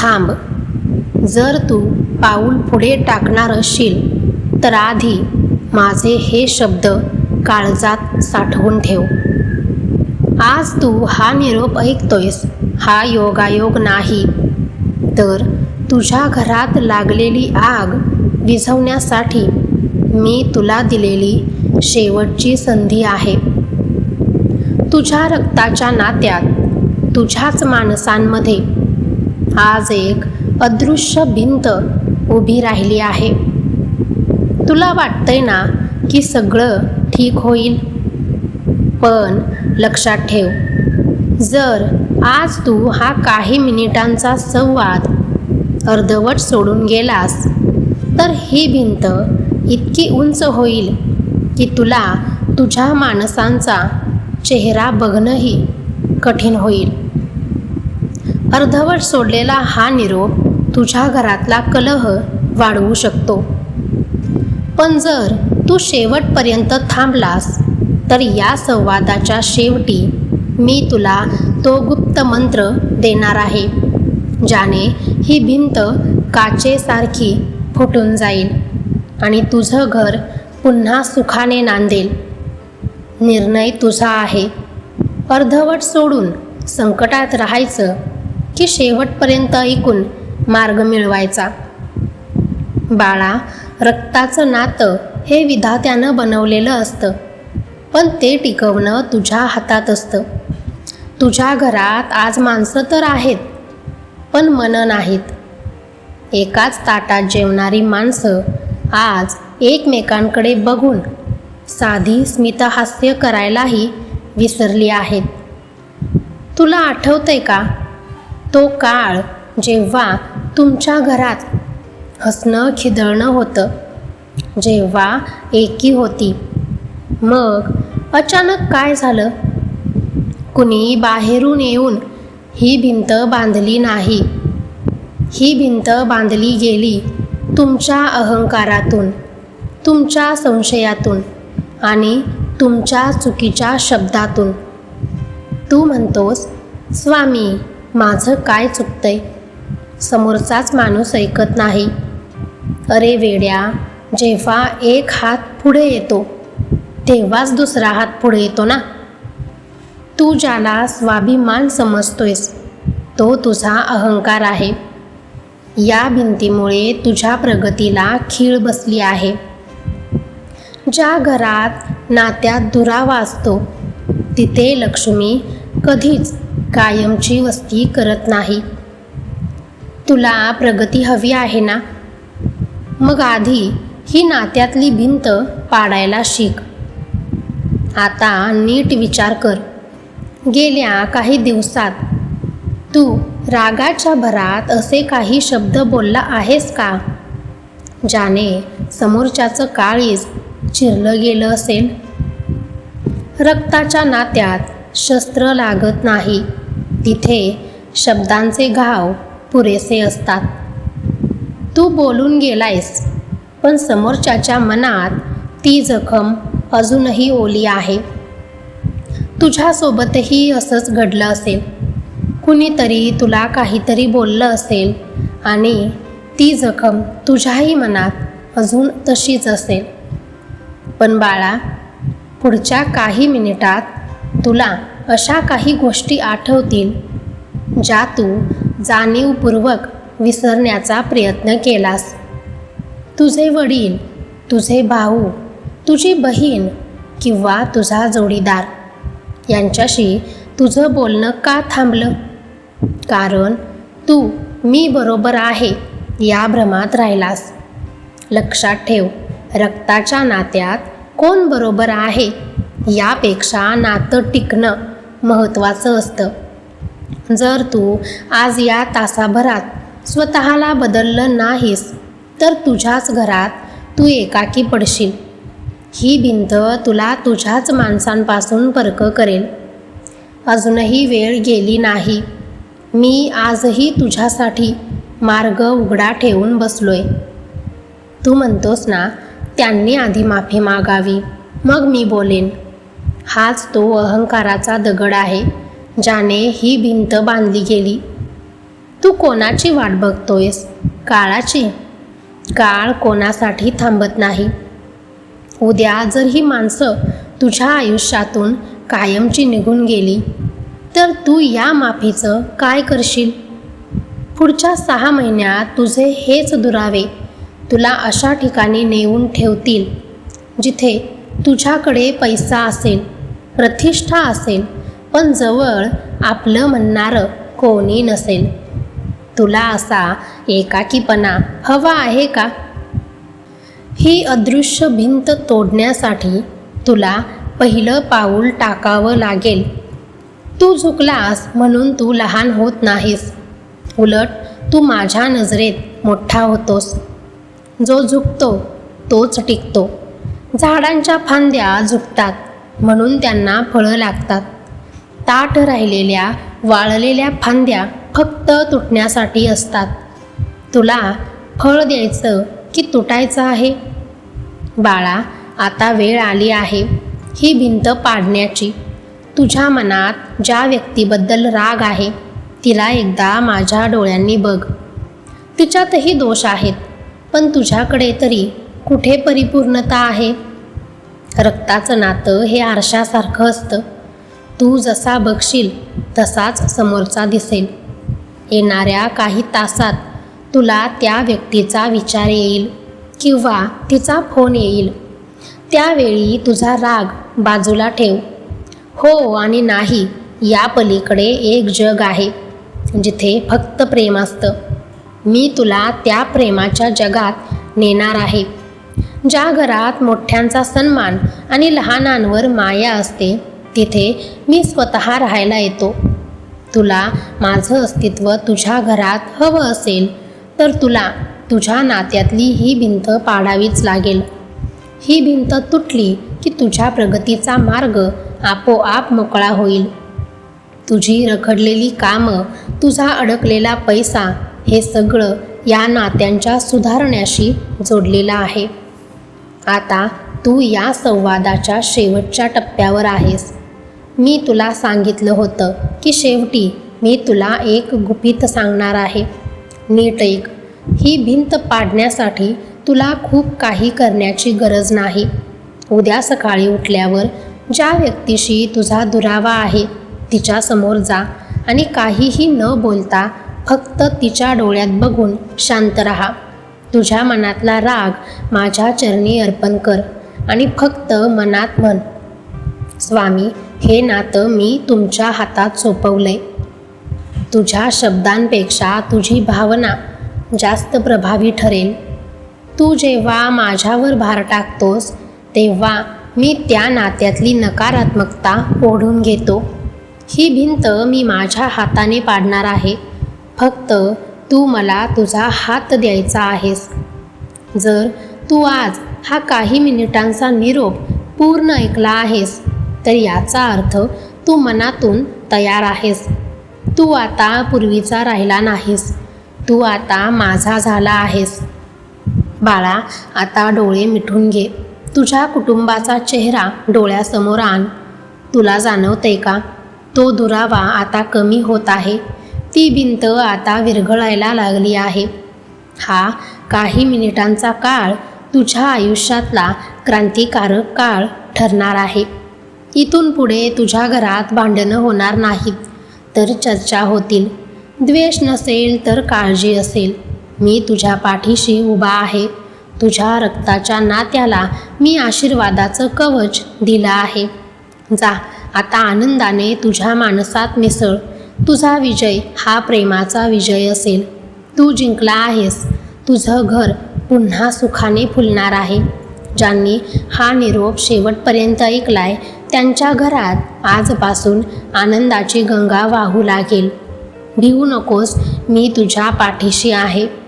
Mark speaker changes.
Speaker 1: थांब. जर तू पाऊल पुढे टाकणार असशील तर आधी माझे हे शब्द काळजात साठवून ठेव. आज तू हा निरोप ऐकतोयस हा योगायोग नाही. तर तुझ्या घरात लागलेली आग विझवण्यासाठी मी तुला दिलेली शेवटची संधी आहे. तुझ्या रक्ताच्या नात्यात तुझ्याच माणसांमध्ये आज एक अदृश्य भिंत उभी राहिली आहे. तुला वाटतंय ना की सगळं ठीक होईल? पण लक्षात ठेव जर आज तू हा काही मिनिटांचा संवाद अर्धवट सोडून गेलास तर ही भिंत इतकी उंच होईल की तुला तुझ्या माणसांचा चेहरा बघणंही कठीण होईल. अर्धवट सोडलेला हा निरोप तुझ्या घरातला कलह वाढवू शकतो. पण जर तू शेवटपर्यंत थांबलास तर या संवादाच्या शेवटी मी तुला तो गुप्त मंत्र देणार आहे ज्याने ही भिंत काचेसारखी फुटून जाईल आणि तुझं घर पुन्हा सुखाने नांदेल. निर्णय तुझा आहे. अर्धवट सोडून संकटात राहायचं की शेवटपर्यंत ऐकून मार्ग मिळवायचा. बाळा रक्ताचं नातं हे विधात्यानं बनवलेलं असतं पण ते टिकवणं तुझ्या हातात असतं. तुझ्या घरात आज माणसं तर आहेत पण मनं नाहीत. एकाच ताटात जेवणारी माणसं आज एकमेकांकडे बघून साधी स्मितहास्य करायलाही विसरली आहेत. तुला आठवतंय का तो काळ जेव्हा तुमच्या घरात हसणं खिदळणं होतं जेव्हा एकी होती मग अचानक काय झालं? कुणी बाहेरून येऊन ही भिंत बांधली नाही. ही भिंत बांधली गेली तुमच्या अहंकारातून तुमच्या संशयातून आणि तुमच्या चुकीच्या शब्दातून. तू म्हणतोस स्वामी माझं काय चुकतंय? समोरचाच माणूस ऐकत नाही. अरे वेड्या जेव्हा एक हात पुढे येतो तेव्हाच दुसरा हात पुढे येतो ना? तू ज्याला स्वाभिमान समजतोयस तो तुझा अहंकार आहे. या भिंतीमुळे तुझ्या प्रगतीला खीळ बसली आहे. ज्या घरात नात्यात दुरावा असतो तिथे लक्ष्मी कधीच कायमची वस्ती करत नाही. तुला प्रगती हवी आहे ना? मग आधी ही नात्यातली भिंत पाडायला शिक. आता नीट विचार कर. गेल्या काही दिवसात तू रागाच्या भरात असे काही शब्द बोलला आहेस का? ज्याने समोरच्याचं काळीज चिरलं गेलं असेल. रक्ताच्या नात्यात शस्त्र लागत नाही. तिथे शब्दांचे घाव पुरेसे असतात. तू बोलून गेलायस पण समोरच्याच्या मनात ती जखम अजूनही ओली आहे. तुझ्यासोबतही असंच घडलं असेल. कुणीतरी तुला काहीतरी बोललं असेल आणि ती जखम तुझ्याही मनात अजून तशीच असेल. पण बाळा पुढच्या काही मिनिटात तुला अशा काही गोष्टी आठवतील ज्या तू जाणीवपूर्वक विसरण्याचा प्रयत्न केलास. तुझे वडील तुझे भाऊ तुझी बहीण किंवा तुझा जोडीदार यांच्याशी तुझं बोलणं का थांबलं? कारण तू मी बरोबर आहे या भ्रमात राहिलास. लक्षात ठेव रक्ताच्या नात्यात कोण बरोबर आहे यापेक्षा नातं टिकणं महत्त्वाचं असतं. जर तू आज या तासाभरात स्वतःला बदललं नाहीस तर तुझ्याच घरात तू एकाकी पडशील. ही भिंत तुला तुझ्याच माणसांपासून परक करेल. अजूनही वेळ गेली नाही. मी आजही तुझ्यासाठी मार्ग उघडा ठेवून बसलोय. तू म्हणतोस ना त्यांनी आधी माफी मागावी. मग मी बोलेन. हाच तो अहंकाराचा दगड आहे ज्याने ही भिंत बांधली गेली. तू कोणाची वाट बघतोयस? काळाची? काळ कोणासाठी थांबत नाही. उद्या जर ही माणसं तुझ्या आयुष्यातून कायमची निघून गेली तर तू या माफीचं काय करशील? पुढच्या सहा महिन्यात तुझे हेच दुरावे. तुला अशा ठिकाणी नेऊन ठेवतील जिथे तुझ्याकडे पैसा असेल प्रतिष्ठा असेल पण जवळ आपलं म्हणणारं कोणी नसेल. तुला असा एकाकीपणा हवा आहे का? ही अदृश्य भिंत तोडण्यासाठी तुला पहिलं पाऊल टाकावं लागेल. तू झुकलास म्हणून तू लहान होत नाहीस. उलट तू माझ्या नजरेत मोठा होतोस. जो झुकतो तोच टिकतो. झाडांच्या फांद्या झुकतात म्हणून त्यांना फळं लागतात. ताठ राहिलेल्या वाळलेल्या फांद्या फक्त तुटण्यासाठी असतात. तुला फळ द्यायचं की तुटायचं आहे? बाळा आता वेळ आली आहे. ही भिंत पाडण्याची. तुझ्या मनात ज्या व्यक्तीबद्दल राग आहे तिला एकदा माझ्या डोळ्यांनी बघ. तिच्यातही दोष आहेत. पण तुझ्याकडे तरी कुठे परिपूर्णता आहे? रक्ताचं नातं हे आरशासारखं असतं. तू जसा बघशील तसाच समोरचा दिसेल. येणाऱ्या काही तासात तुला त्या व्यक्तीचा विचार येईल किंवा तिचा फोन येईल. त्यावेळी तुझा राग बाजूला ठेव. हो आणि नाही या पलीकडे एक जग आहे जिथे फक्त प्रेम असतं. मी तुला त्या प्रेमाच्या जगात नेणार आहे. ज्या घरात मोठ्यांचा सन्मान आणि लहानांवर माया असते तिथे मी स्वतः राहायला येतो. तुला माझं अस्तित्व तुझ्या घरात हवं असेल तर तुला तुझ्या नात्यातली ही भिंत पाडावीच लागेल. ही भिंत तुटली की तुझ्या प्रगतीचा मार्ग आपोआप मोकळा होईल. तुझी रखडलेली कामं तुझा अडकलेला पैसा हे सगळं या नात्यांच्या सुधारण्याशी जोडलेलं आहे. आता तू या संवादाच्या शेवटच्या टप्प्यावर आहेस. मी तुला सांगितलं होतं की शेवटी मी तुला एक गुपित सांगणार आहे. नीट एक ही भिंत पाडण्यासाठी तुला खूप काही करण्याची गरज नाही. उद्या सकाळी उठल्यावर ज्या व्यक्तीशी तुझा दुरावा आहे तिच्यासमोर जा आणि काहीही न बोलता फक्त तिच्या डोळ्यात बघून शांत राहा. तुझ्या मनातला राग माझ्या चरणी अर्पण कर आणि फक्त मनात म्हण स्वामी हे नातं मी तुमच्या हातात सोपवलंय. तुझ्या शब्दांपेक्षा तुझी भावना जास्त प्रभावी ठरेल. तू जेव्हा माझ्यावर भार टाकतोस तेव्हा मी त्या नात्यातली नकारात्मकता ओढून घेतो. ही भिंत मी माझ्या हाताने पाडणार आहे. फक्त तू मला तुझा हात द्यायचा आहेस. जर तू आज हा काही मिनिटांचा निरोप पूर्ण ऐकला आहेस तर याचा अर्थ तू मनातून तयार आहेस. तू आता पूर्वीचा राहिला नाहीस. तू आता माझा झाला आहेस. बाळा आता डोळे मिठून घे. तुझ्या कुटुंबाचा चेहरा डोळ्यासमोर आण. तुला जाणवतंय का? तो दुरावा आता कमी होत आहे. ती भिंत आता विरघळायला लागली आहे. हा काही मिनिटांचा काळ तुझ्या आयुष्यातला क्रांतिकारक काळ ठरणार आहे. इथून पुढे तुझ्या घरात भांडणं होणार नाहीत तर चर्चा होतील. द्वेष नसेल तर काळजी असेल. मी तुझ्या पाठीशी उभा आहे. तुझ्या रक्ताच्या नात्याला मी आशीर्वादाचं कवच दिलं आहे. जा आता आनंदाने तुझ्या माणसात मिसळ. तुझा विजय हा प्रेमाचा विजय असेल. तू जिंकला आहेस. तुझं घर पुन्हा सुखाने फुलणार आहे. ज्यांनी हा निरोप शेवटपर्यंत ऐकलाय त्यांच्या घरात आजपासून आनंदाची गंगा वाहू लागेल. भिवू नकोस मी तुझ्या पाठीशी आहे.